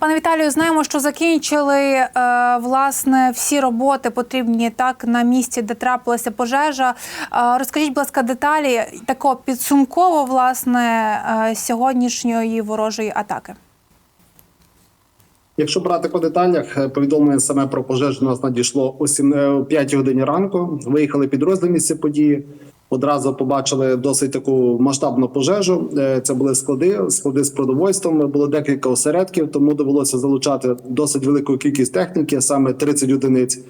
Пане Віталію, знаємо, що закінчили е, власне всі роботи потрібні так на місці, де трапилася пожежа. Е, розкажіть, будь ласка, деталі такого підсумково власне е, сьогоднішньої ворожої атаки. Якщо брати по деталях, е, повідомлення саме про пожежу у нас надійшло о 7, е, 5 годині ранку. Виїхали підрозділ місця події. Одразу побачили досить таку масштабну пожежу. Е, Це були склади, склади з продовольством. Було декілька осередків, тому довелося залучати досить велику кількість техніки, саме 30 одиниць.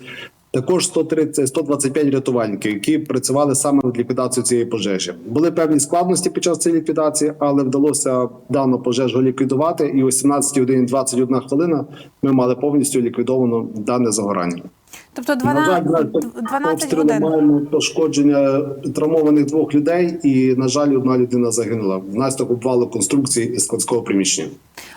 Також 130, 125 рятувальників, які працювали саме над ліквідацією цієї пожежі. Були певні складності під час цієї ліквідації, але вдалося дану пожежу ліквідувати. І о 17 годині 21 хвилина ми мали повністю ліквідовано дане загорання. Тобто На жаль, 12, на 12 годин. маємо пошкодження травмованих двох людей, і на жаль, одна людина загинула внаслідок обвалу конструкції і складського приміщення.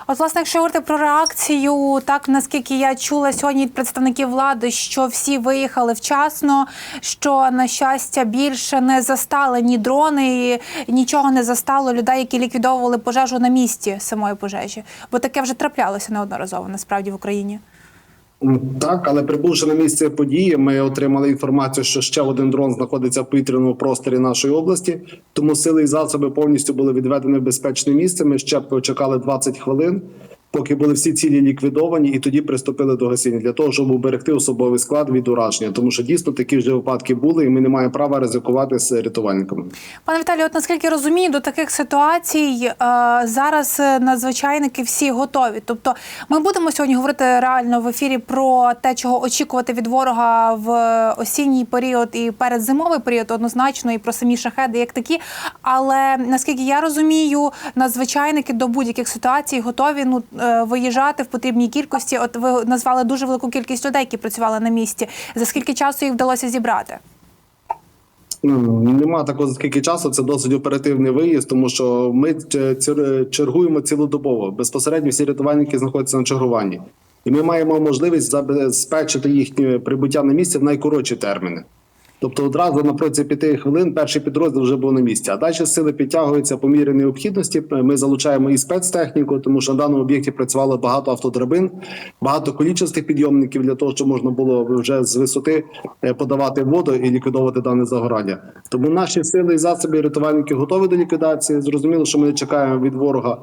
От, власне, якщо говорити про реакцію, так наскільки я чула сьогодні від представників влади, що всі виїхали вчасно, що на щастя більше не застали ні дрони, і нічого не застало людей, які ліквідовували пожежу на місці самої пожежі. Бо таке вже траплялося неодноразово насправді в Україні. Так, але прибувши на місце події, ми отримали інформацію, що ще один дрон знаходиться в повітряному просторі нашої області. Тому сили і засоби повністю були відведені в безпечне місце. Ми ще почекали 20 хвилин, поки були всі цілі ліквідовані, і тоді приступили до гасіння для того, щоб уберегти особовий склад від ураження. Тому що дійсно такі вже випадки були, і ми не маємо права ризикувати з рятувальниками. Пане Віталію, от наскільки розумію, до таких ситуацій е, зараз е, надзвичайники всі готові. Тобто, ми будемо сьогодні говорити реально в ефірі про те, чого очікувати від ворога в осінній період і передзимовий період, однозначно, і про самі шахеди, як такі. Але наскільки я розумію, надзвичайники до будь-яких ситуацій готові ну е, виїжджати в потрібній кількості. От ви назвали дуже велику кількість людей, які працювали на місці. За скільки часу їх вдалося зібрати? Ну, Нема такого скільки часу. Це досить оперативний виїзд, тому що ми чергуємо цілодобово. Безпосередньо всі рятувальники знаходяться на чергуванні, і ми маємо можливість забезпечити їхнє прибуття на місце в найкоротші терміни. Тобто, одразу на протязі п'яти хвилин перший підрозділ вже був на місці. А далі сили підтягуються по мірі необхідності. Ми залучаємо і спецтехніку, тому що на даному об'єкті працювало багато автодрабин, багато колічностих підйомників для того, щоб можна було вже з висоти е, подавати воду і ліквідовувати дане загорання. Тому наші сили і засоби рятувальники готові до ліквідації. Зрозуміло, що ми чекаємо від ворога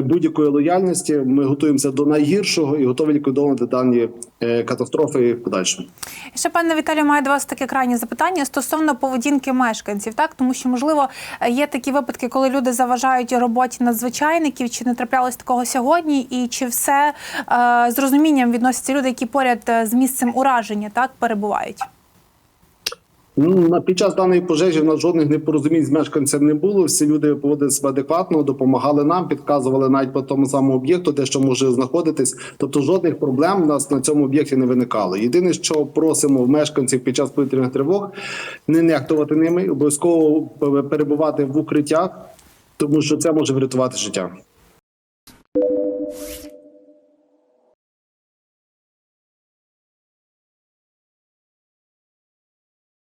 будь-якої лояльності. Ми готуємося до найгіршого і готові ліквідовувати дані е, катастрофи в подальшому. Ще пане Віталію, маю до вас таке крайнє запитання стосовно поведінки мешканців, так тому що можливо є такі випадки, коли люди заважають роботі надзвичайників, чи не траплялось такого сьогодні, і чи все е, з розумінням відносяться люди, які поряд е, з місцем ураження так перебувають. Ну, під час даної пожежі в нас жодних непорозумінь з мешканцем не було. Всі люди поводили себе адекватно, допомагали нам, підказували навіть по тому самому об'єкту, де що може знаходитись. Тобто жодних проблем у нас на цьому об'єкті не виникало. Єдине, що просимо в мешканців під час повітряних тривог, не нехтувати ними, обов'язково перебувати в укриттях, тому що це може врятувати життя.